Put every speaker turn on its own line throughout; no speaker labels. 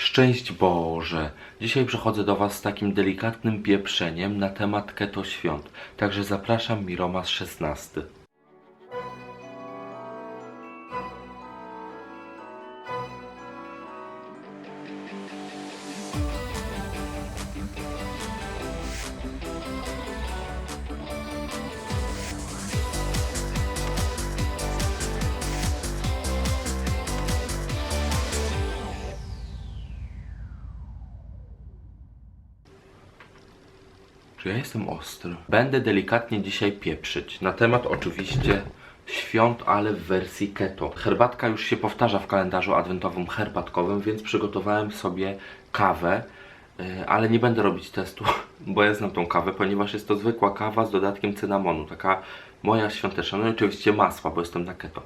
Szczęść Boże! Dzisiaj przychodzę do Was z takim delikatnym pieprzeniem na temat keto świąt. Także zapraszam Miromas 16. ostry? Będę delikatnie dzisiaj pieprzyć. Na temat oczywiście świąt, ale w wersji keto. Herbatka już się powtarza w kalendarzu adwentowym herbatkowym, więc przygotowałem sobie kawę. yy, Ale nie będę robić testu, bo ja znam tą kawę, ponieważ jest to zwykła kawa z dodatkiem cynamonu. Taka moja świąteczna. No i oczywiście masła, bo jestem na keto.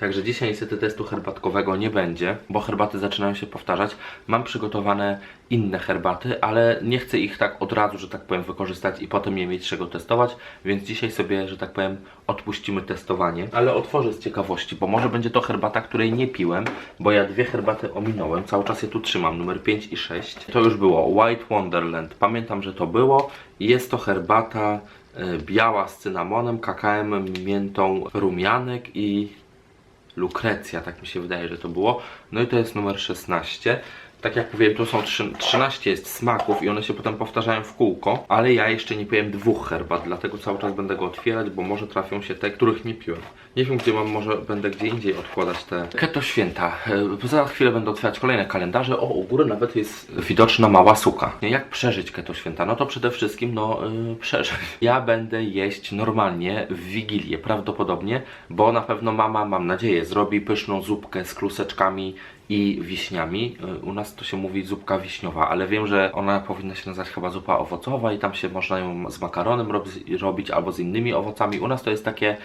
Także dzisiaj niestety testu herbatkowego nie będzie, bo herbaty zaczynają się powtarzać. Mam przygotowane inne herbaty, ale nie chcę ich tak od razu, że tak powiem, wykorzystać i potem nie mieć czego testować, więc dzisiaj sobie, że tak powiem, odpuścimy testowanie. Ale otworzę z ciekawości, bo może będzie to herbata, której nie piłem, bo ja dwie herbaty ominąłem, cały czas je tu trzymam, numer 5 i 6. To już było White Wonderland, pamiętam, że to było. Jest to herbata e, biała z cynamonem, kakaem, miętą, rumianek i Lukrecja, tak mi się wydaje, że to było. No i to jest numer 16. Tak jak mówiłem, tu są trzy- 13 jest smaków i one się potem powtarzają w kółko, ale ja jeszcze nie piłem dwóch herbat, dlatego cały czas będę go otwierać, bo może trafią się te, których nie piłem. Nie wiem gdzie mam, może będę gdzie indziej odkładać te keto święta. E, Za chwilę będę otwierać kolejne kalendarze. O, u góry nawet jest widoczna mała suka. Jak przeżyć keto święta? No to przede wszystkim, no, yy, przeżyć. Ja będę jeść normalnie w Wigilię, prawdopodobnie, bo na pewno mama, mam nadzieję, zrobi pyszną zupkę z kluseczkami i wiśniami. Y, U nas to się mówi zupka wiśniowa, ale wiem, że ona powinna się nazywać chyba zupa owocowa i tam się można ją z makaronem robi- robić albo z innymi owocami. U nas to jest takie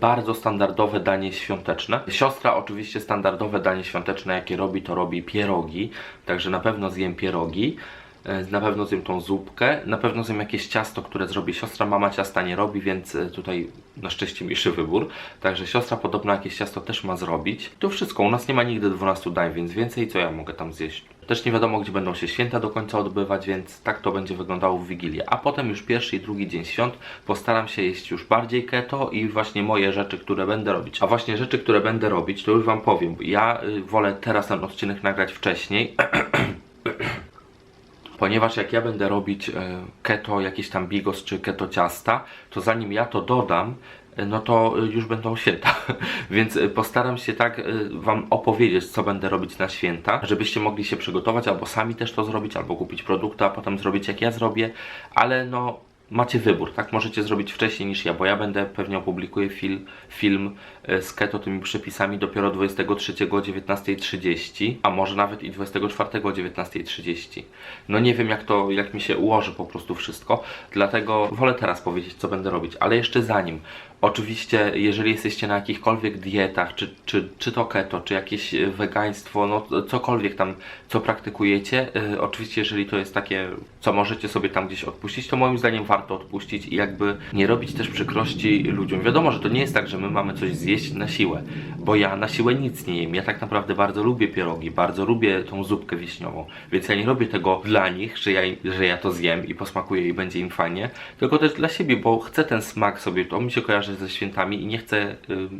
bardzo standardowe danie świąteczne. Siostra oczywiście standardowe danie świąteczne, jakie robi, to robi pierogi, także na pewno zjem pierogi. E, Na pewno zjem tą zupkę, na pewno zjem jakieś ciasto, które zrobi siostra. Mama ciasta nie robi, więc e, tutaj na szczęście mniejszy wybór. Także siostra podobno jakieś ciasto też ma zrobić. To wszystko. U nas nie ma nigdy 12 dań, więc więcej co ja mogę tam zjeść. Też nie wiadomo, gdzie będą się święta do końca odbywać, więc tak to będzie wyglądało w Wigilię. A potem już pierwszy i drugi dzień świąt postaram się jeść już bardziej keto i właśnie moje rzeczy, które będę robić. A właśnie rzeczy, które będę robić, to już Wam powiem. Ja y, wolę teraz ten odcinek nagrać wcześniej. ponieważ jak ja będę robić e, keto, jakieś tam bigos czy keto ciasta, to zanim ja to dodam, e, no to e, już będą święta. Więc postaram się tak Wam opowiedzieć, co będę robić na święta, żebyście mogli się przygotować, albo sami też to zrobić, albo kupić produkty, a potem zrobić jak ja zrobię, ale no macie wybór, tak? Możecie zrobić wcześniej niż ja, bo ja będę pewnie opublikuję film, film e, z keto tymi przepisami dopiero 23 o 19.30, a może nawet i 24 o 19.30. No nie wiem jak to, jak mi się ułoży po prostu wszystko, dlatego wolę teraz powiedzieć co będę robić, ale jeszcze zanim Oczywiście, jeżeli jesteście na jakichkolwiek dietach, czy, czy, czy to keto, czy jakieś e, wegaństwo, no cokolwiek tam, co praktykujecie, e, oczywiście, jeżeli to jest takie, co możecie sobie tam gdzieś odpuścić, to moim zdaniem warto odpuścić i jakby nie robić też przykrości ludziom. Wiadomo, że to nie jest tak, że my mamy coś zjeść na siłę, bo ja na siłę nic nie jem. Ja tak naprawdę bardzo lubię pierogi, bardzo lubię tą zupkę wiśniową, więc ja nie robię tego dla nich, że ja, że ja to zjem i posmakuję i będzie im fajnie, tylko też dla siebie, bo chcę ten smak sobie, to mi się kojarzy ze świętami i nie chcę,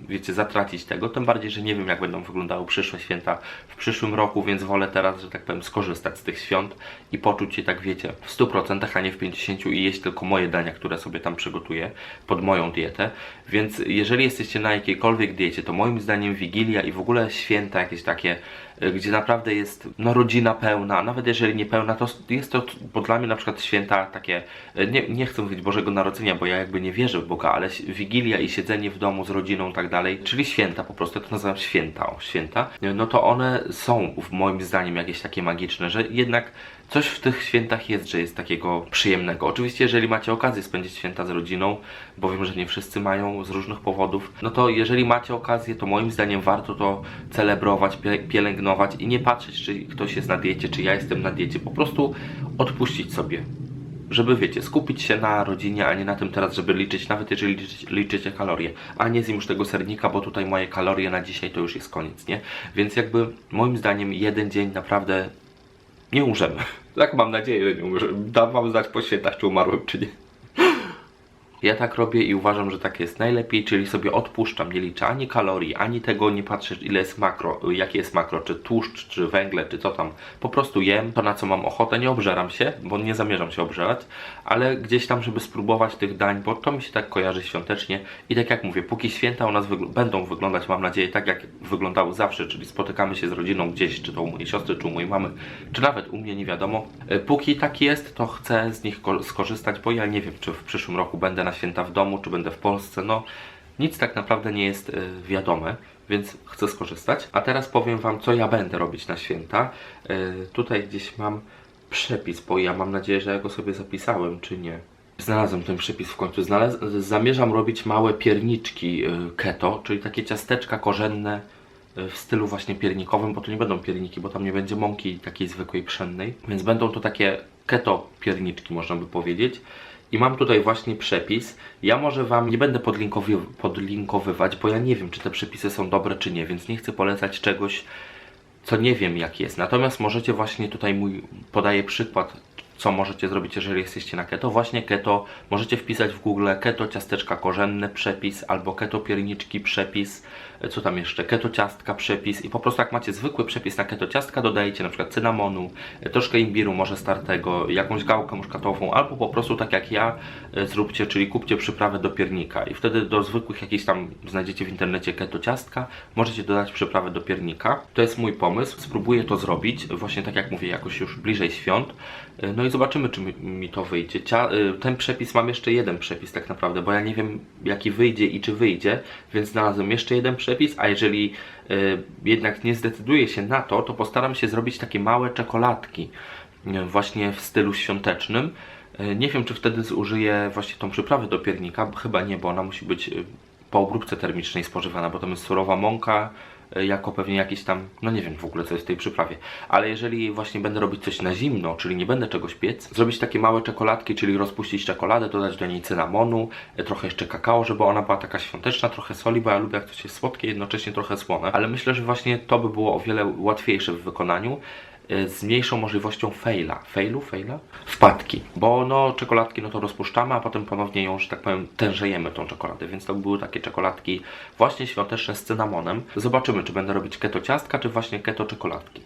wiecie, zatracić tego, tym bardziej, że nie wiem jak będą wyglądały przyszłe święta w przyszłym roku, więc wolę teraz, że tak powiem, skorzystać z tych świąt i poczuć się tak, wiecie, w 100%, a nie w 50% i jeść tylko moje dania, które sobie tam przygotuję pod moją dietę, więc jeżeli jesteście na jakiejkolwiek diecie, to moim zdaniem Wigilia i w ogóle święta jakieś takie gdzie naprawdę jest no, rodzina pełna, nawet jeżeli nie pełna, to jest to, bo dla mnie na przykład święta takie, y, nie, nie chcę mówić Bożego Narodzenia, bo ja jakby nie wierzę w Boga, ale Wigilia i siedzenie w domu z rodziną i tak dalej, czyli święta po prostu, ja to nazywam święta, o, święta, y, no to one są w moim zdaniem jakieś takie magiczne, że jednak coś w tych świętach jest, że jest takiego przyjemnego. Oczywiście, jeżeli macie okazję spędzić święta z rodziną, bo wiem, że nie wszyscy mają z różnych powodów, no to jeżeli macie okazję, to moim zdaniem warto to celebrować, pie- pielęgnować i nie patrzeć, czy ktoś jest na diecie, czy ja jestem na diecie. Po prostu odpuścić sobie. Żeby wiecie, skupić się na rodzinie, a nie na tym teraz, żeby liczyć, nawet jeżeli liczyć, liczycie kalorie. A nie zjem już tego sernika, bo tutaj moje kalorie na dzisiaj to już jest koniec, nie? Więc jakby moim zdaniem jeden dzień naprawdę nie umrzemy. Tak mam nadzieję, że nie umrzemy. Dam wam znać po świętach, czy umarłem, czy nie. Ja tak robię i uważam, że tak jest najlepiej, czyli sobie odpuszczam, nie liczę ani kalorii, ani tego, nie patrzę ile jest makro, jakie jest makro, czy tłuszcz, czy węgle, czy co tam. Po prostu jem to, na co mam ochotę, nie obżeram się, bo nie zamierzam się obżerać, ale gdzieś tam, żeby spróbować tych dań, bo to mi się tak kojarzy świątecznie i tak jak mówię, póki święta u nas wygl będą wyglądać, mam nadzieję, tak jak wyglądały zawsze, czyli spotykamy się z rodziną gdzieś, czy to u mojej siostry, czy u mojej mamy, czy nawet u mnie, nie wiadomo. E, Póki tak jest, to chcę z nich ko- skorzystać, bo ja nie wiem, czy w przyszłym roku będę na święta w domu, czy będę w Polsce, no nic tak naprawdę nie jest e, wiadome, więc chcę skorzystać. A teraz powiem Wam, co ja będę robić na święta. E, Tutaj gdzieś mam przepis, bo ja mam nadzieję, że ja go sobie zapisałem, czy nie. Znalazłem ten przepis w końcu. Znalaz zamierzam robić małe pierniczki y, keto, czyli takie ciasteczka korzenne y, w stylu właśnie piernikowym, bo to nie będą pierniki, bo tam nie będzie mąki takiej zwykłej pszennej, więc będą to takie keto pierniczki, można by powiedzieć. I mam tutaj właśnie przepis. Ja może Wam nie będę podlinkowi- podlinkowywać, bo ja nie wiem, czy te przepisy są dobre, czy nie, więc nie chcę polecać czegoś, co nie wiem jak jest. Natomiast możecie właśnie tutaj mój podaję przykład, co możecie zrobić, jeżeli jesteście na keto. Właśnie keto, możecie wpisać w Google keto ciasteczka korzenne przepis albo keto pierniczki przepis, e, co tam jeszcze, keto ciastka przepis i po prostu jak macie zwykły przepis na keto ciastka, dodajecie na przykład cynamonu, e, troszkę imbiru może startego, jakąś gałkę muszkatową albo po prostu tak jak ja e, zróbcie, czyli kupcie przyprawę do piernika i wtedy do zwykłych jakichś tam znajdziecie w internecie keto ciastka, możecie dodać przyprawę do piernika. To jest mój pomysł, spróbuję to zrobić, właśnie tak jak mówię, jakoś już bliżej świąt. E, No i zobaczymy, czy mi, to wyjdzie. Y, ten przepis, mam jeszcze jeden przepis tak naprawdę, bo ja nie wiem, jaki wyjdzie i czy wyjdzie, więc znalazłem jeszcze jeden przepis, a jeżeli y, jednak nie zdecyduję się na to, to postaram się zrobić takie małe czekoladki, właśnie w stylu świątecznym. Nie wiem, czy wtedy zużyję właśnie tą przyprawę do piernika, chyba nie, bo ona musi być po obróbce termicznej spożywana, bo tam jest surowa mąka, jako pewnie jakiś tam, no nie wiem w ogóle co jest w tej przyprawie, ale jeżeli właśnie będę robić coś na zimno, czyli nie będę czegoś piec, zrobić takie małe czekoladki, czyli rozpuścić czekoladę, dodać do niej cynamonu, y, trochę jeszcze kakao, żeby ona była taka świąteczna, trochę soli, bo ja lubię jak coś jest słodkie, jednocześnie trochę słone, ale myślę, że właśnie to by było o wiele łatwiejsze w wykonaniu, z mniejszą możliwością faila. Failu? Faila? Wpadki. Bo no czekoladki no to rozpuszczamy, a potem ponownie ją, że tak powiem, tężejemy tą czekoladę. Więc to były takie czekoladki właśnie świąteczne z cynamonem. Zobaczymy, czy będę robić keto ciastka, czy właśnie keto czekoladki.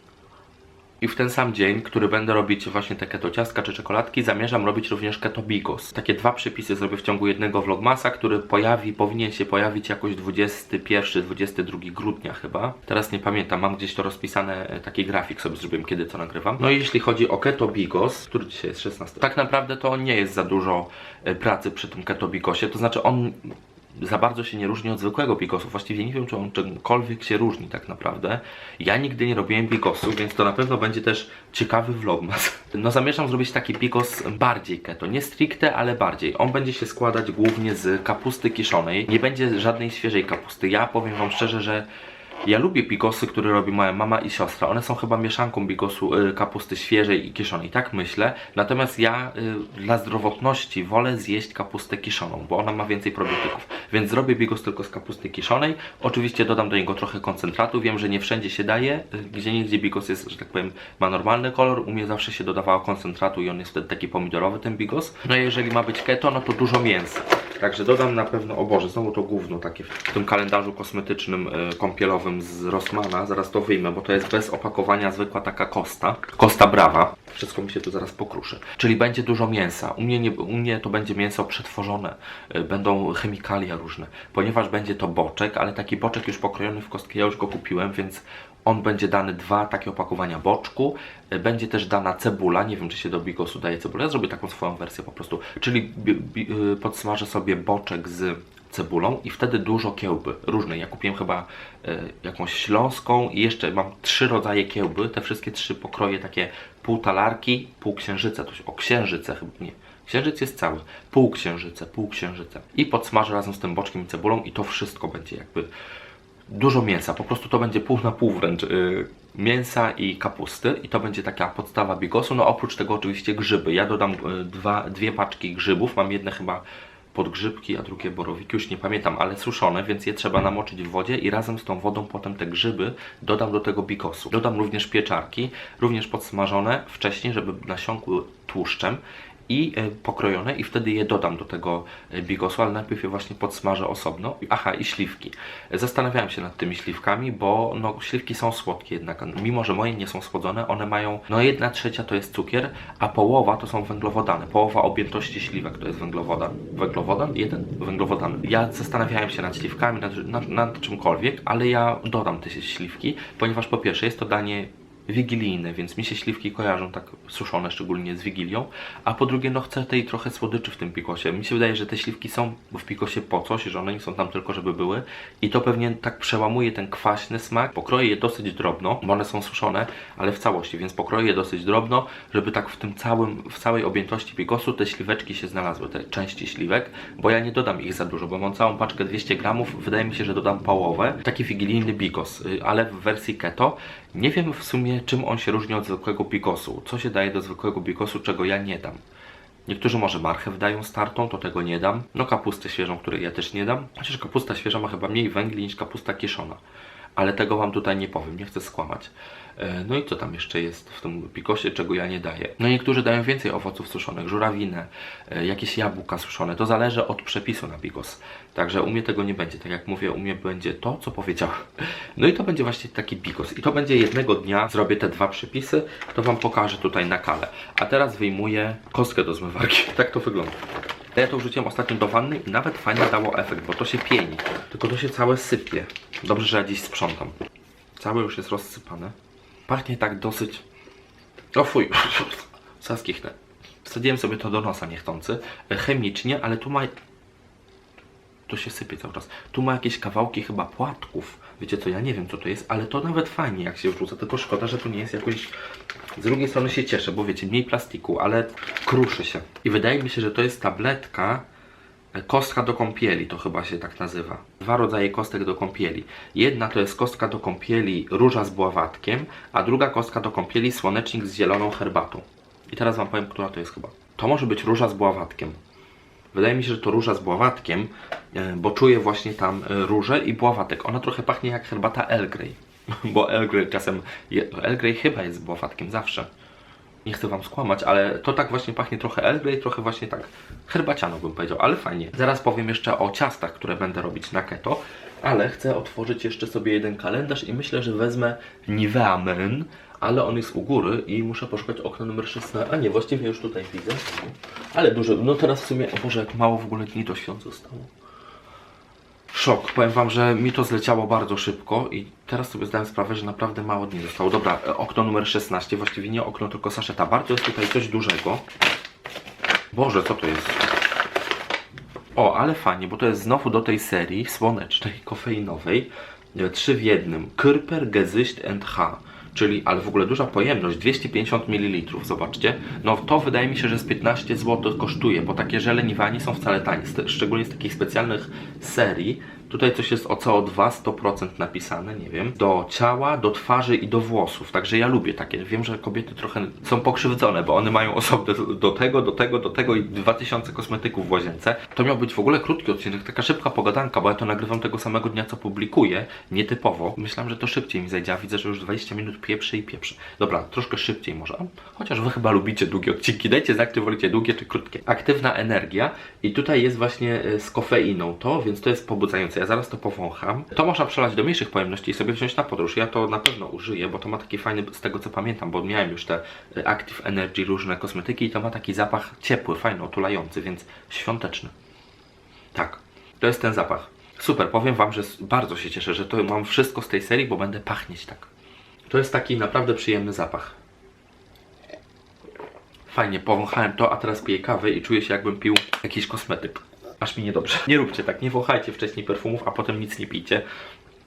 I w ten sam dzień, który będę robić właśnie te keto ciastka czy czekoladki, zamierzam robić również keto bigos. Takie dwa przepisy zrobię w ciągu jednego vlogmasa, który pojawi, powinien się pojawić jakoś 21-22 grudnia chyba. Teraz nie pamiętam, mam gdzieś to rozpisane, e, taki grafik sobie zrobiłem, kiedy to nagrywam. No i jeśli chodzi o keto bigos, który dzisiaj jest 16, tak naprawdę to nie jest za dużo e, pracy przy tym keto bigosie, to znaczy on za bardzo się nie różni od zwykłego bigosu. Właściwie nie wiem, czy on czymkolwiek się różni tak naprawdę. Ja nigdy nie robiłem bigosu, więc to na pewno będzie też ciekawy vlogmas. No zamierzam zrobić taki bigos bardziej keto. Nie stricte, ale bardziej. On będzie się składać głównie z kapusty kiszonej. Nie będzie żadnej świeżej kapusty. Ja powiem Wam szczerze, że ja lubię bigosy, które robi moja mama i siostra. One są chyba mieszanką bigosu y, kapusty świeżej i kiszonej, tak myślę. Natomiast ja y, dla zdrowotności wolę zjeść kapustę kiszoną, bo ona ma więcej probiotyków. Więc zrobię bigos tylko z kapusty kiszonej. Oczywiście dodam do niego trochę koncentratu. Wiem, że nie wszędzie się daje. Gdzie niegdzie bigos jest, że tak powiem, ma normalny kolor. U mnie zawsze się dodawało koncentratu i on jest wtedy taki pomidorowy, ten bigos. No i jeżeli ma być keto, no to dużo mięsa. Także dodam na pewno, o Boże, znowu to gówno takie w tym kalendarzu kosmetycznym y, z Rossmana. Zaraz to wyjmę, bo to jest bez opakowania zwykła taka kosta. Kosta brawa. Wszystko mi się tu zaraz pokruszy. Czyli będzie dużo mięsa. U mnie, nie, u mnie to będzie mięso przetworzone. Y, będą chemikalia różne. Ponieważ będzie to boczek, ale taki boczek już pokrojony w kostkę, ja już go kupiłem, więc on będzie dany dwa takie opakowania boczku. Y, Będzie też dana cebula. Nie wiem, czy się do bigosu daje cebulę. Ja zrobię taką swoją wersję po prostu. Czyli y, podsmażę sobie boczek z cebulą i wtedy dużo kiełby różnej. Ja kupiłem chyba y, jakąś śląską i jeszcze mam trzy rodzaje kiełby. Te wszystkie trzy pokroje takie pół talarki, pół księżyca. To o księżyce chyba nie. Księżyc jest cały. Pół księżyce, pół księżyce. I podsmażę razem z tym boczkiem i cebulą i to wszystko będzie jakby dużo mięsa, po prostu to będzie pół na pół wręcz yy, mięsa i kapusty i to będzie taka podstawa bigosu, no oprócz tego oczywiście grzyby, ja dodam yy, dwa, dwie paczki grzybów, mam jedne chyba podgrzybki, a drugie borowiki, już nie pamiętam, ale suszone, więc je trzeba namoczyć w wodzie i razem z tą wodą potem te grzyby dodam do tego bikosu. Dodam również pieczarki, również podsmażone wcześniej, żeby nasiąkły tłuszczem i e, pokrojone i wtedy je dodam do tego e, bigosu, ale najpierw je właśnie podsmażę osobno. Aha, i śliwki. Zastanawiałem się nad tymi śliwkami, bo no, śliwki są słodkie jednak, mimo że moje nie są słodzone, one mają, no jedna trzecia to jest cukier, a połowa to są węglowodany. Połowa objętości śliwek to jest węglowodan. Węglowodan? Jeden? Węglowodan. Ja zastanawiałem się nad śliwkami, nad, nad, nad czymkolwiek, ale ja dodam te śliwki, ponieważ po pierwsze jest to danie wigilijne, więc mi się śliwki kojarzą tak suszone, szczególnie z Wigilią, a po drugie no chcę tej trochę słodyczy w tym pikosie. Mi się wydaje, że te śliwki są w pikosie po coś, że one nie są tam tylko, żeby były i to pewnie tak przełamuje ten kwaśny smak. Pokroję je dosyć drobno, bo one są suszone, ale w całości, więc pokroję je dosyć drobno, żeby tak w tym całym, w całej objętości pikosu te śliweczki się znalazły, te części śliwek, bo ja nie dodam ich za dużo, bo mam całą paczkę 200 gramów, wydaje mi się, że dodam połowę. Taki wigilijny bikos, y, ale w wersji keto. Nie wiem w sumie, czym on się różni od zwykłego bikosu. Co się daje do zwykłego bikosu, czego ja nie dam. Niektórzy może marchew dają startą, to tego nie dam. No kapustę świeżą, której ja też nie dam. Chociaż kapusta świeża ma chyba mniej węgli niż kapusta kiszona. Ale tego Wam tutaj nie powiem, nie chcę skłamać. E, No i co tam jeszcze jest w tym pikosie, czego ja nie daję? No niektórzy dają więcej owoców suszonych, żurawinę, e, jakieś jabłka suszone. To zależy od przepisu na pikos. Także u mnie tego nie będzie. Tak jak mówię, u mnie będzie to, co powiedziałem. No i to będzie właśnie taki pikos. I to będzie jednego dnia, zrobię te dwa przepisy, to Wam pokażę tutaj na kale. A teraz wyjmuję kostkę do zmywarki. Tak to wygląda. Ja to wrzuciłem ostatnio do wanny i nawet fajnie dało efekt, bo to się pieni. Tylko to się całe sypie. Dobrze, że ja dziś sprzątam. Całe już jest rozsypane. Pachnie tak dosyć... O fuj, zaskichnę. Wsadziłem sobie to do nosa niechcący. E, Chemicznie, ale tu ma... To się sypie cały czas. Tu ma jakieś kawałki chyba płatków. Wiecie co, ja nie wiem co to jest, ale to nawet fajnie jak się wrzuca. Tylko szkoda, że tu nie jest jakoś... Z drugiej strony się cieszę, bo wiecie, mniej plastiku, ale kruszy się. I wydaje mi się, że to jest tabletka Kostka do kąpieli, to chyba się tak nazywa. Dwa rodzaje kostek do kąpieli. Jedna to jest kostka do kąpieli róża z bławatkiem, a druga kostka do kąpieli słonecznik z zieloną herbatą. I teraz Wam powiem, która to jest chyba. To może być róża z bławatkiem. Wydaje mi się, że to róża z bławatkiem, e, bo czuję właśnie tam e, różę i bławatek. Ona trochę pachnie jak herbata Earl Grey. Bo Earl Grey czasem... je- Earl Grey chyba jest z bławatkiem, zawsze. Nie chcę wam skłamać, ale to tak właśnie pachnie trochę Earl Grey, trochę właśnie tak herbaciano bym powiedział, ale fajnie. Zaraz powiem jeszcze o ciastach, które będę robić na keto, ale chcę otworzyć jeszcze sobie jeden kalendarz i myślę, że wezmę Nivea Men, ale on jest u góry i muszę poszukać okna numer 16. A nie, właściwie już tutaj widzę. Ale duży, no teraz w sumie, o Boże, jak mało w ogóle dni do świąt zostało. Szok. Powiem Wam, że mi to zleciało bardzo szybko i teraz sobie zdałem sprawę, że naprawdę mało dni zostało. Dobra, e, okno numer 16, właściwie nie okno, tylko saszeta. Bardzo jest tutaj coś dużego. Boże, co to jest? O, ale fajnie, bo to jest znowu do tej serii słonecznej, kofeinowej. e, Trzy w jednym. Kyrper, Gesicht and H. Czyli, ale w ogóle duża pojemność, 250 ml, zobaczcie. No to wydaje mi się, że z 15 zł kosztuje, bo takie żele Nivea nie są wcale tanie, szczególnie z takich specjalnych serii. Tutaj coś jest o CO2 100% napisane, nie wiem. Do ciała, do twarzy i do włosów. Także ja lubię takie. Wiem, że kobiety trochę są pokrzywdzone, bo one mają osobne do tego, do tego, do tego i 2000 kosmetyków w łazience. To miał być w ogóle krótki odcinek, taka szybka pogadanka, bo ja to nagrywam tego samego dnia, co publikuję, nietypowo. Myślałem, że to szybciej mi zajdzie, a widzę, że już 20 minut pieprzy i pieprzy. Dobra, troszkę szybciej może. Chociaż wy chyba lubicie długie odcinki. Dajcie znać, czy wolicie długie, czy krótkie. Aktywna energia i tutaj jest właśnie e, z kofeiną to, więc to jest pobudzające. Zaraz to powącham. To można przelać do mniejszych pojemności i sobie wziąć na podróż. Ja to na pewno użyję, bo to ma taki fajny, z tego co pamiętam, bo miałem już te e, Active Energy, różne kosmetyki i to ma taki zapach ciepły, fajny, otulający, więc świąteczny. Tak, to jest ten zapach. Super, powiem Wam, że bardzo się cieszę, że to mam wszystko z tej serii, bo będę pachnieć tak. To jest taki naprawdę przyjemny zapach. Fajnie, powąchałem to, a teraz piję kawę i czuję się jakbym pił jakiś kosmetyk. Aż mi niedobrze. Nie róbcie tak, nie wąchajcie wcześniej perfumów, a potem nic nie pijcie.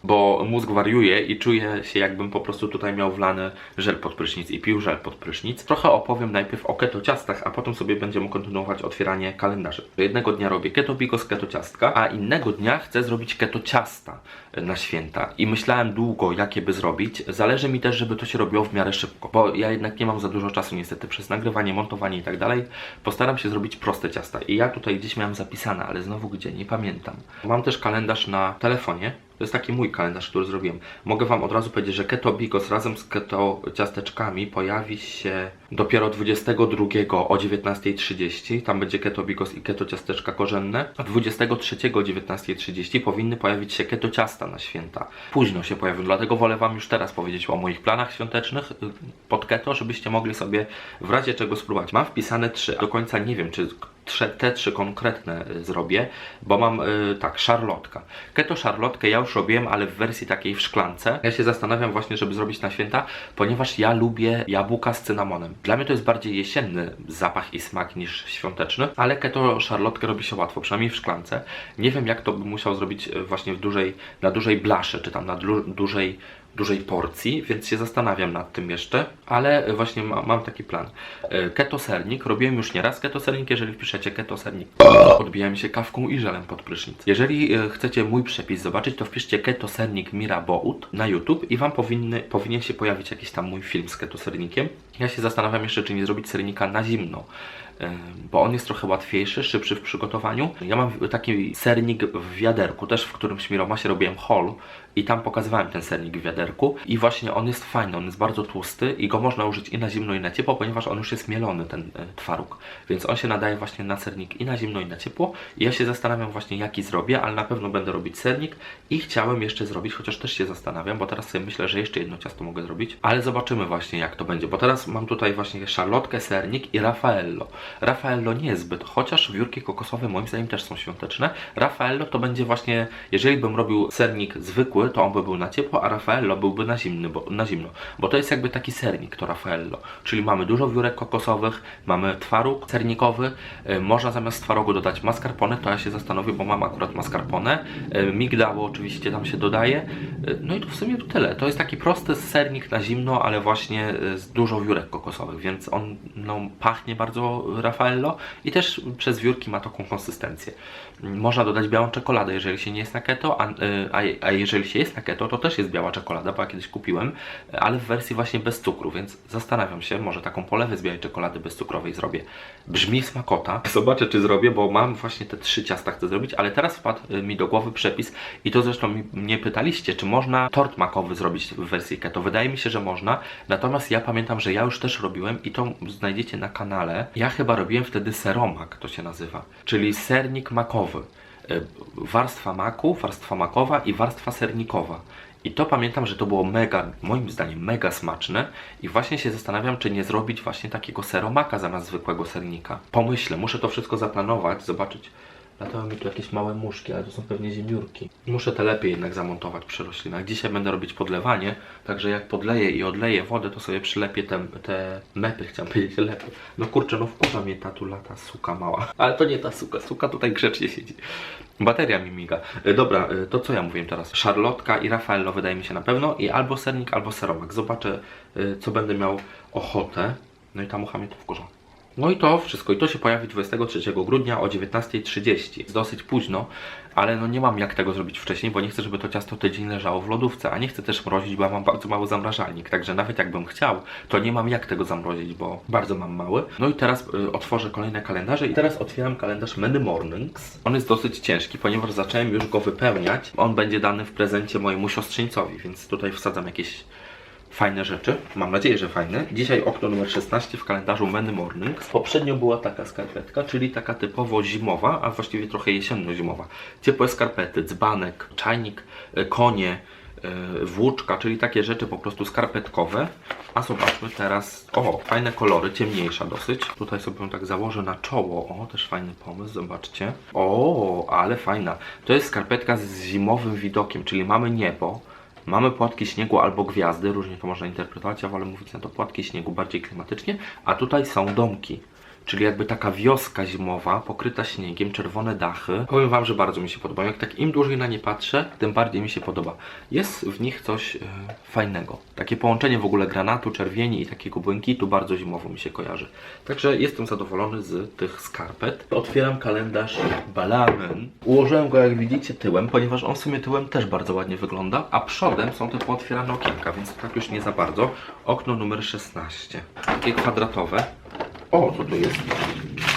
Bo mózg wariuje i czuję się jakbym po prostu tutaj miał wlany żel pod prysznic i pił żel pod prysznic. Trochę opowiem najpierw o keto ciastach, a potem sobie będziemy kontynuować otwieranie kalendarzy. Jednego dnia robię keto bigos, keto ciastka, a innego dnia chcę zrobić keto ciasta na święta. I myślałem długo, jakie by zrobić. Zależy mi też, żeby to się robiło w miarę szybko, bo ja jednak nie mam za dużo czasu niestety przez nagrywanie, montowanie i tak dalej. Postaram się zrobić proste ciasta. I ja tutaj gdzieś miałem zapisane, ale znowu gdzie, nie pamiętam. Mam też kalendarz na telefonie. To jest taki mój kalendarz, który zrobiłem. Mogę Wam od razu powiedzieć, że Keto Bigos razem z Keto ciasteczkami pojawi się dopiero 22 o 19.30. Tam będzie Keto Bigos i Keto ciasteczka korzenne. A 23 o 19.30 powinny pojawić się Keto ciasta na święta. Późno się pojawią, dlatego wolę Wam już teraz powiedzieć o moich planach świątecznych y, pod Keto, żebyście mogli sobie w razie czego spróbować. Mam wpisane trzy. Do końca nie wiem, czy trze- te trzy konkretne y, zrobię, bo mam y, tak, szarlotka. Keto szarlotkę ja już robiłem, ale w wersji takiej w szklance. Ja się zastanawiam właśnie, żeby zrobić na święta, ponieważ ja lubię jabłka z cynamonem. Dla mnie to jest bardziej jesienny zapach i smak niż świąteczny, ale keto szarlotkę robi się łatwo, przynajmniej w szklance. Nie wiem jak to bym musiał zrobić y, właśnie w dużej, na dużej blaszy, czy tam na du- dużej dużej porcji, więc się zastanawiam nad tym jeszcze, ale właśnie ma, mam taki plan. E, Keto sernik, robiłem już nieraz keto sernik, jeżeli wpiszecie keto sernik, odbijałem się kawką i żelem pod prysznic. Jeżeli e, chcecie mój przepis zobaczyć, to wpiszcie keto sernik Mira Bout na YouTube i Wam powinny, powinien się pojawić jakiś tam mój film z keto sernikiem. Ja się zastanawiam jeszcze, czy nie zrobić sernika na zimno bo on jest trochę łatwiejszy, szybszy w przygotowaniu. Ja mam taki sernik w wiaderku, też w którymś Miromasie robiłem haul i tam pokazywałem ten sernik w wiaderku i właśnie on jest fajny, on jest bardzo tłusty i go można użyć i na zimno i na ciepło, ponieważ on już jest mielony, ten e, twaróg, więc on się nadaje właśnie na sernik i na zimno i na ciepło. I ja się zastanawiam właśnie jaki zrobię, ale na pewno będę robić sernik i chciałem jeszcze zrobić, chociaż też się zastanawiam, bo teraz sobie myślę, że jeszcze jedno ciasto mogę zrobić, ale zobaczymy właśnie jak to będzie, bo teraz mam tutaj właśnie szarlotkę, sernik i raffaello. Raffaello nie jest zbyt, chociaż wiórki kokosowe moim zdaniem też są świąteczne. Raffaello to będzie właśnie, jeżeli bym robił sernik zwykły, to on by był na ciepło, a Raffaello byłby na, zimny, bo, na zimno. Bo to jest jakby taki sernik, to Raffaello. Czyli mamy dużo wiórek kokosowych, mamy twaróg sernikowy, y, można zamiast twarogu dodać mascarpone, to ja się zastanowię, bo mam akurat mascarpone. Y, migdało oczywiście tam się dodaje. Y, no i to w sumie tyle. To jest taki prosty sernik na zimno, ale właśnie z dużo wiórek kokosowych, więc on no, pachnie bardzo Raffaello i też przez wiórki ma taką konsystencję. Można dodać białą czekoladę, jeżeli się nie jest na keto, a, a, a jeżeli się jest na keto, to też jest biała czekolada, bo ja kiedyś kupiłem, ale w wersji właśnie bez cukru, więc zastanawiam się, może taką polewę z białej czekolady bezcukrowej zrobię. Brzmi smakota. Zobaczę, czy zrobię, bo mam właśnie te trzy ciasta chcę zrobić, ale teraz wpadł y, mi do głowy przepis i to zresztą mnie pytaliście, czy można tort makowy zrobić w wersji keto. Wydaje mi się, że można, natomiast ja pamiętam, że ja już też robiłem i to znajdziecie na kanale. Ja chyba robiłem wtedy seromak, to się nazywa, czyli sernik makowy. Y, Warstwa maku, warstwa makowa i warstwa sernikowa. I to pamiętam, że to było mega, moim zdaniem, mega smaczne i właśnie się zastanawiam, czy nie zrobić właśnie takiego seromaka zamiast zwykłego sernika. Pomyślę, muszę to wszystko zaplanować, zobaczyć. Latają mi tu jakieś małe muszki, ale to są pewnie ziemiórki. Muszę te lepiej jednak zamontować przy roślinach. Dzisiaj będę robić podlewanie, także jak podleję i odleję wodę, to sobie przylepię te, te mepy, chciałem powiedzieć lepy. No kurczę, no wkurza mnie ta tu lata suka mała. Ale to nie ta suka, suka tutaj grzecznie siedzi. Bateria mi miga. E, Dobra, e, to co ja mówiłem teraz? Szarlotka i Raffaello wydaje mi się na pewno i albo sernik, albo seromak. Zobaczę, e, co będę miał ochotę. No i ta mucha mnie to wkurza. No i to wszystko. I to się pojawi 23 grudnia o 19.30. Jest dosyć późno, ale no nie mam jak tego zrobić wcześniej, bo nie chcę, żeby to ciasto tydzień leżało w lodówce, a nie chcę też mrozić, bo ja mam bardzo mały zamrażalnik. Także nawet jakbym chciał, to nie mam jak tego zamrozić, bo bardzo mam mały. No i teraz y, otworzę kolejne kalendarze i teraz otwieram kalendarz Many Mornings. On jest dosyć ciężki, ponieważ zacząłem już go wypełniać. On będzie dany w prezencie mojemu siostrzeńcowi, więc tutaj wsadzam jakieś fajne rzeczy. Mam nadzieję, że fajne. Dzisiaj okno numer 16 w kalendarzu Many Mornings. Poprzednio była taka skarpetka, czyli taka typowo zimowa, a właściwie trochę jesienno-zimowa. Ciepłe skarpety, dzbanek, czajnik, e, konie, e, włóczka, czyli takie rzeczy po prostu skarpetkowe. A zobaczmy teraz, o, fajne kolory, ciemniejsza dosyć. Tutaj sobie ją tak założę na czoło, o, też fajny pomysł, zobaczcie. O, ale fajna. To jest skarpetka z zimowym widokiem, czyli mamy niebo, Mamy płatki śniegu albo gwiazdy, różnie to można interpretować, wolę mówić na to płatki śniegu bardziej klimatycznie, a tutaj są domki. Czyli jakby taka wioska zimowa, pokryta śniegiem, czerwone dachy. Powiem Wam, że bardzo mi się podoba. Jak tak im dłużej na nie patrzę, tym bardziej mi się podoba. Jest w nich coś e, fajnego. Takie połączenie w ogóle granatu, czerwieni i takiego błękitu bardzo zimowo mi się kojarzy. Także jestem zadowolony z tych skarpet. Otwieram kalendarz Balamen. Ułożyłem go, jak widzicie, tyłem, ponieważ on w sumie tyłem też bardzo ładnie wygląda, a przodem są te pootwierane okienka, więc tak już nie za bardzo. Okno numer 16. Takie kwadratowe. O, co tu jest?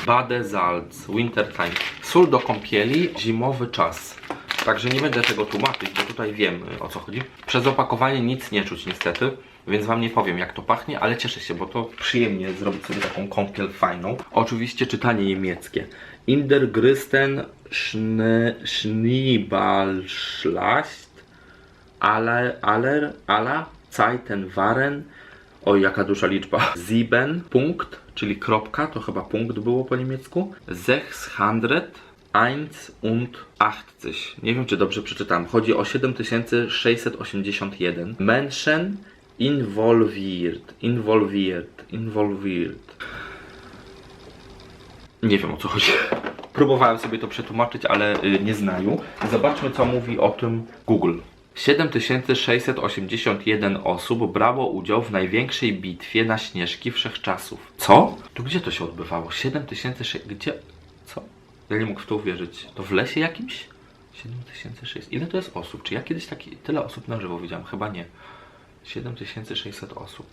Bade Salz, Winter Time. Sól do kąpieli, zimowy czas. Także nie będę tego tłumaczyć, bo tutaj wiem y, o co chodzi. Przez opakowanie nic nie czuć niestety, więc wam nie powiem jak to pachnie, ale cieszę się, bo to przyjemnie zrobić sobie taką kąpiel fajną. Oczywiście czytanie niemieckie. In der Gristen Schne, Schneeballschlacht aller, aller, aller Zeiten waren Oj, jaka duża liczba. Sieben, punkt, czyli kropka, to chyba punkt było po niemiecku. 601 und 80. Nie wiem, czy dobrze przeczytałem. Chodzi o 7681. Menschen involviert, involviert, involviert. Nie wiem o co chodzi. Próbowałem sobie to przetłumaczyć, ale y, nie znają. Zobaczmy, co mówi o tym Google. 7681 osób brało udział w największej bitwie na Śnieżki wszechczasów. Co? Tu gdzie to się odbywało? 7600... Gdzie? Co? Ja nie mógł w to uwierzyć. To w lesie jakimś? 7600... Ile to jest osób? Czy ja kiedyś taki, tyle osób na żywo widziałem? Chyba nie. 7600 osób.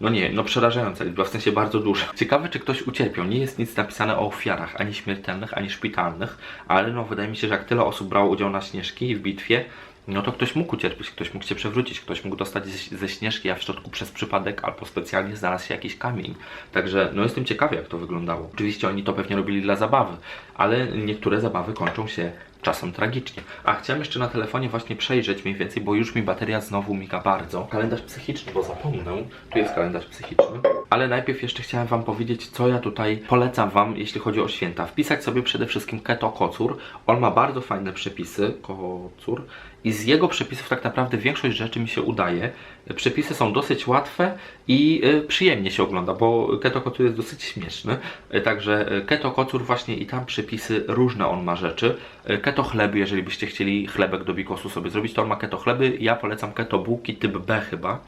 No nie, no przerażająca liczba, w sensie bardzo duża. Ciekawe, czy ktoś ucierpiał. Nie jest nic napisane o ofiarach, ani śmiertelnych, ani szpitalnych, ale no wydaje mi się, że jak tyle osób brało udział na Śnieżki w bitwie, no to ktoś mógł ucierpieć, ktoś mógł się przewrócić, ktoś mógł dostać ze, Śnieżki, a w środku przez przypadek albo specjalnie znalazł się jakiś kamień. Także no jestem ciekawy, jak to wyglądało. Oczywiście oni to pewnie robili dla zabawy, ale niektóre zabawy kończą się czasem tragicznie. A chciałem jeszcze na telefonie właśnie przejrzeć mniej więcej, bo już mi bateria znowu miga bardzo. Kalendarz psychiczny, bo zapomnę. Tu jest kalendarz psychiczny. Ale najpierw jeszcze chciałem Wam powiedzieć, co ja tutaj polecam Wam, jeśli chodzi o święta. Wpisać sobie przede wszystkim Keto Kocur. On ma bardzo fajne przepisy, Kocur. I z jego przepisów tak naprawdę większość rzeczy mi się udaje. Przepisy są dosyć łatwe i y, przyjemnie się ogląda, bo Keto Kocur jest dosyć śmieszny. Y, Także y, Keto Kocur właśnie i tam przepisy różne on ma rzeczy. Keto chleby, jeżeli byście chcieli chlebek do bikosu sobie zrobić, to on ma keto chleby. Ja polecam keto bułki typ B chyba.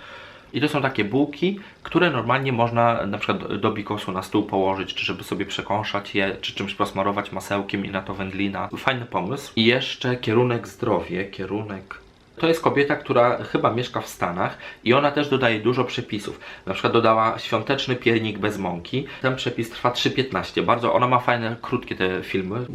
I to są takie bułki, które normalnie można na przykład do bikosu na stół położyć, czy żeby sobie przekąszać je, czy czymś posmarować masełkiem i na to wędlina. Fajny pomysł. I jeszcze kierunek zdrowie, kierunek to jest kobieta, która chyba mieszka w Stanach i ona też dodaje dużo przepisów. Na przykład dodała świąteczny piernik bez mąki. Ten przepis trwa 3,15. Bardzo ona ma fajne, krótkie te filmy.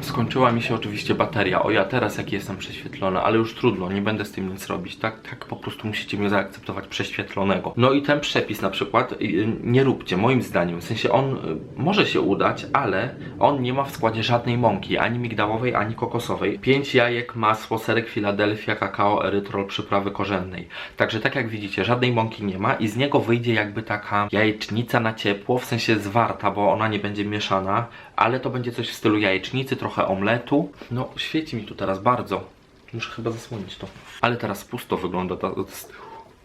Skończyła mi się oczywiście bateria. O ja teraz jaki jestem prześwietlony, ale już trudno, nie będę z tym nic robić. Tak, tak po prostu musicie mnie zaakceptować prześwietlonego. No i ten przepis na przykład y, nie róbcie, moim zdaniem. W sensie on y, może się udać, ale on nie ma w składzie żadnej mąki, ani migdałowej, ani kokosowej. 5 jajek, masło, serek Philadelphia, kakao, erytrol, przyprawy korzennej. Także tak jak widzicie, żadnej mąki nie ma i z niego wyjdzie jakby taka jajecznica na ciepło, w sensie zwarta, bo ona nie będzie mieszana, ale to będzie coś w stylu jajecznicy, trochę omletu. No, świeci mi tu teraz bardzo. Muszę chyba zasłonić to. Ale teraz pusto wygląda tyłu.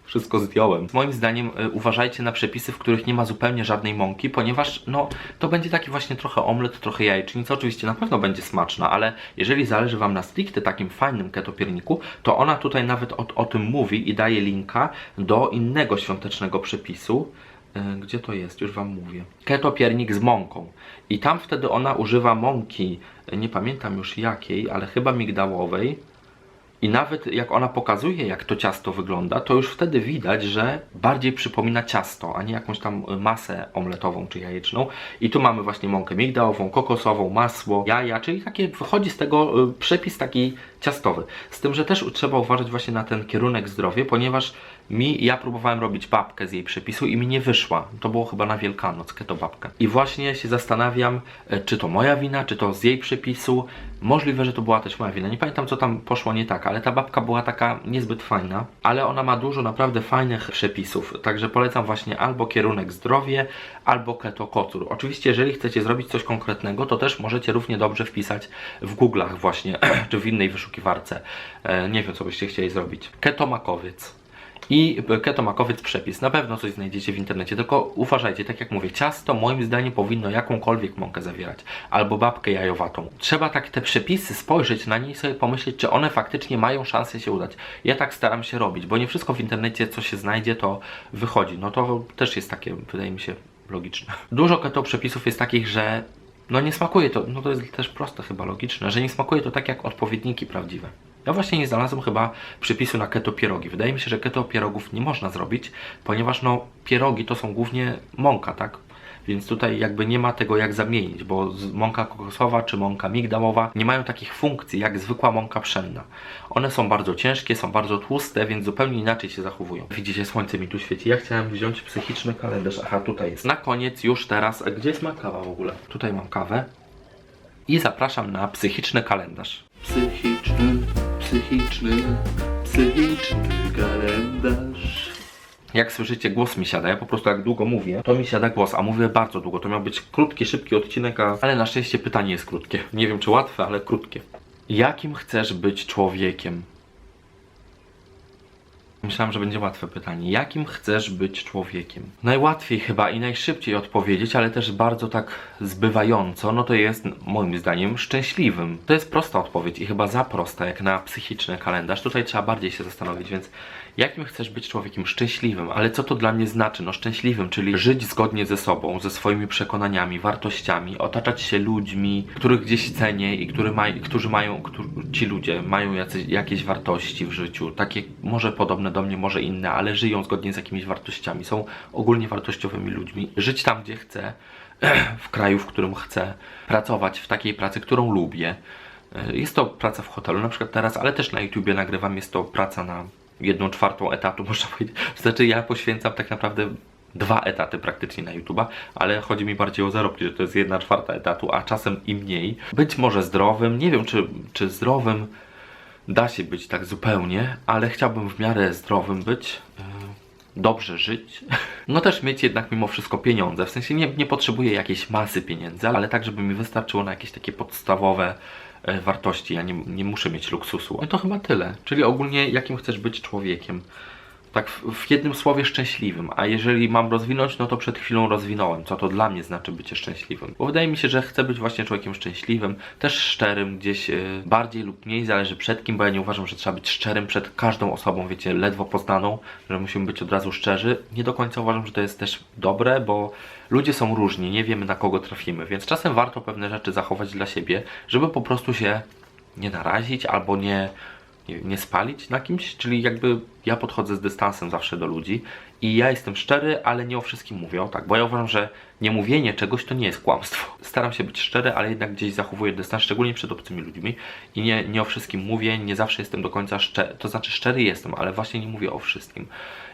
Wszystko zdjąłem. Moim zdaniem y, uważajcie na przepisy, w których nie ma zupełnie żadnej mąki, ponieważ no to będzie taki właśnie trochę omlet, trochę jajecznica. Oczywiście na pewno będzie smaczna, ale jeżeli zależy Wam na stricte takim fajnym ketopierniku, to ona tutaj nawet o, o tym mówi i daje linka do innego świątecznego przepisu. Y, Gdzie to jest? Już Wam mówię. Ketopiernik z mąką. I tam wtedy ona używa mąki, y, nie pamiętam już jakiej, ale chyba migdałowej. I nawet jak ona pokazuje, jak to ciasto wygląda, to już wtedy widać, że bardziej przypomina ciasto, a nie jakąś tam masę omletową czy jajeczną. I tu mamy właśnie mąkę migdałową, kokosową, masło, jaja, czyli takie wychodzi z tego y, przepis taki ciastowy. Z tym, że też trzeba uważać właśnie na ten kierunek zdrowie, ponieważ mi, ja próbowałem robić babkę z jej przepisu i mi nie wyszła. To było chyba na Wielkanoc, keto babkę. I właśnie się zastanawiam, e, czy to moja wina, czy to z jej przepisu. Możliwe, że to była też moja wina. Nie pamiętam, co tam poszło nie tak, ale ta babka była taka niezbyt fajna. Ale ona ma dużo naprawdę fajnych przepisów. Także polecam właśnie albo kierunek zdrowie, albo keto kocur. Oczywiście, jeżeli chcecie zrobić coś konkretnego, to też możecie równie dobrze wpisać w Google'ach właśnie, czy w innej wyszukiwarce. E, nie wiem, co byście chcieli zrobić. Keto makowiec. I keto makowiec przepis. Na pewno coś znajdziecie w internecie, tylko uważajcie, tak jak mówię, ciasto moim zdaniem powinno jakąkolwiek mąkę zawierać, albo babkę jajowatą. Trzeba tak te przepisy spojrzeć na nie i sobie pomyśleć, czy one faktycznie mają szansę się udać. Ja tak staram się robić, bo nie wszystko w internecie, co się znajdzie, to wychodzi. No to też jest takie, wydaje mi się, logiczne. Dużo keto przepisów jest takich, że no nie smakuje to, no to jest też proste chyba, logiczne, że nie smakuje to tak jak odpowiedniki prawdziwe. Ja właśnie nie znalazłem chyba przepisu na keto pierogi. Wydaje mi się, że keto pierogów nie można zrobić, ponieważ no pierogi to są głównie mąka, tak? Więc tutaj jakby nie ma tego jak zamienić, bo mąka kokosowa czy mąka migdałowa nie mają takich funkcji jak zwykła mąka pszenna. One są bardzo ciężkie, są bardzo tłuste, więc zupełnie inaczej się zachowują. Widzicie, słońce mi tu świeci. Ja chciałem wziąć psychiczny kalendarz. Aha, tutaj jest. Na koniec już teraz, a gdzie jest moja kawa w ogóle? Tutaj mam kawę. I zapraszam na psychiczny kalendarz. Psychiczny, psychiczny, psychiczny kalendarz. Jak słyszycie, głos mi siada. Ja po prostu jak długo mówię, to mi siada głos, a mówię bardzo długo. To miał być krótki, szybki odcinek, a... ale na szczęście pytanie jest krótkie. Nie wiem czy łatwe, ale krótkie. Jakim chcesz być człowiekiem? Myślałem, że będzie łatwe pytanie. Jakim chcesz być człowiekiem? Najłatwiej chyba i najszybciej odpowiedzieć, ale też bardzo tak zbywająco, no to jest moim zdaniem szczęśliwym. To jest prosta odpowiedź i chyba za prosta, jak na psychiczny kalendarz. Tutaj trzeba bardziej się zastanowić, więc jakim chcesz być człowiekiem? Szczęśliwym. Ale co to dla mnie znaczy? No szczęśliwym, czyli żyć zgodnie ze sobą, ze swoimi przekonaniami, wartościami, otaczać się ludźmi, których gdzieś cenię i który maj, którzy mają, którzy, ci ludzie mają jacyś, jakieś wartości w życiu, takie może podobne do mnie, może inne, ale żyją zgodnie z jakimiś wartościami, są ogólnie wartościowymi ludźmi. Żyć tam, gdzie chcę, w kraju, w którym chcę, pracować w takiej pracy, którą lubię. E, Jest to praca w hotelu, na przykład teraz, ale też na YouTubie nagrywam, jest to praca na jedną czwartą etatu, można powiedzieć. Znaczy ja poświęcam tak naprawdę dwa etaty praktycznie na YouTube'a, ale chodzi mi bardziej o zarobki, że to jest jedna czwarta etatu, a czasem i mniej. Być może zdrowym, nie wiem czy, czy zdrowym da się być tak zupełnie, ale chciałbym w miarę zdrowym być. Yy, Dobrze żyć. No też mieć jednak mimo wszystko pieniądze. W sensie nie, nie potrzebuję jakiejś masy pieniędzy, ale tak, żeby mi wystarczyło na jakieś takie podstawowe e, wartości. Ja nie, nie muszę mieć luksusu. No to chyba tyle. Czyli ogólnie jakim chcesz być człowiekiem. Tak w, jednym słowie szczęśliwym. A jeżeli mam rozwinąć, no to przed chwilą rozwinąłem, co to dla mnie znaczy bycie szczęśliwym. Bo wydaje mi się, że chcę być właśnie człowiekiem szczęśliwym, też szczerym, gdzieś e, bardziej lub mniej, zależy przed kim, bo ja nie uważam, że trzeba być szczerym przed każdą osobą, wiecie, ledwo poznaną, że musimy być od razu szczerzy. Nie do końca uważam, że to jest też dobre, bo ludzie są różni, nie wiemy na kogo trafimy, więc czasem warto pewne rzeczy zachować dla siebie, żeby po prostu się nie narazić albo nie nie, spalić na kimś, czyli jakby ja podchodzę z dystansem zawsze do ludzi i ja jestem szczery, ale nie o wszystkim mówię, tak, bo ja uważam, że nie mówienie czegoś to nie jest kłamstwo. Staram się być szczery, ale jednak gdzieś zachowuję dystans, szczególnie przed obcymi ludźmi i nie, nie o wszystkim mówię, nie zawsze jestem do końca szczery, to znaczy szczery jestem, ale właśnie nie mówię o wszystkim.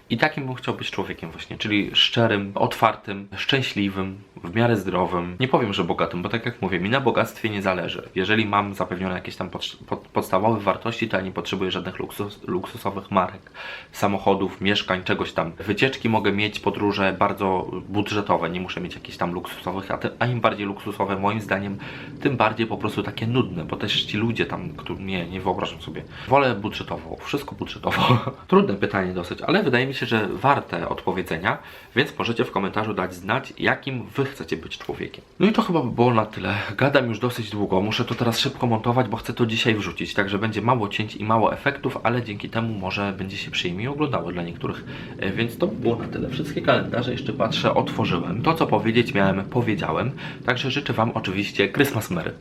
I takim bym chciał być człowiekiem właśnie, czyli szczerym, otwartym, szczęśliwym, w miarę zdrowym. Nie powiem, że bogatym, bo tak jak mówię, mi na bogactwie nie zależy. Jeżeli mam zapewnione jakieś tam pod, pod, podstawowe wartości, to ja nie potrzebuję żadnych luksus, luksusowych marek, samochodów, mieszkań, czegoś tam. Wycieczki mogę mieć, podróże bardzo budżetowe, nie muszę mieć jakichś tam luksusowych, a, te, a im bardziej luksusowe moim zdaniem, tym bardziej po prostu takie nudne, bo też ci ludzie tam, którzy nie, nie wyobrażam sobie. Wolę budżetowo, wszystko budżetowo. Trudne pytanie dosyć, ale wydaje mi się, że warte odpowiedzenia, więc możecie w komentarzu dać znać, jakim wy chcecie być człowiekiem. No i to chyba by było na tyle. Gadam już dosyć długo, muszę to teraz szybko montować, bo chcę to dzisiaj wrzucić, także będzie mało cięć i mało efektów, ale dzięki temu może będzie się przyjemniej oglądało dla niektórych. E, Więc to by było na tyle. Wszystkie kalendarze jeszcze patrzę, otworzyłem. To co powiedzieć miałem, powiedziałem. Także życzę Wam oczywiście Christmas Merry.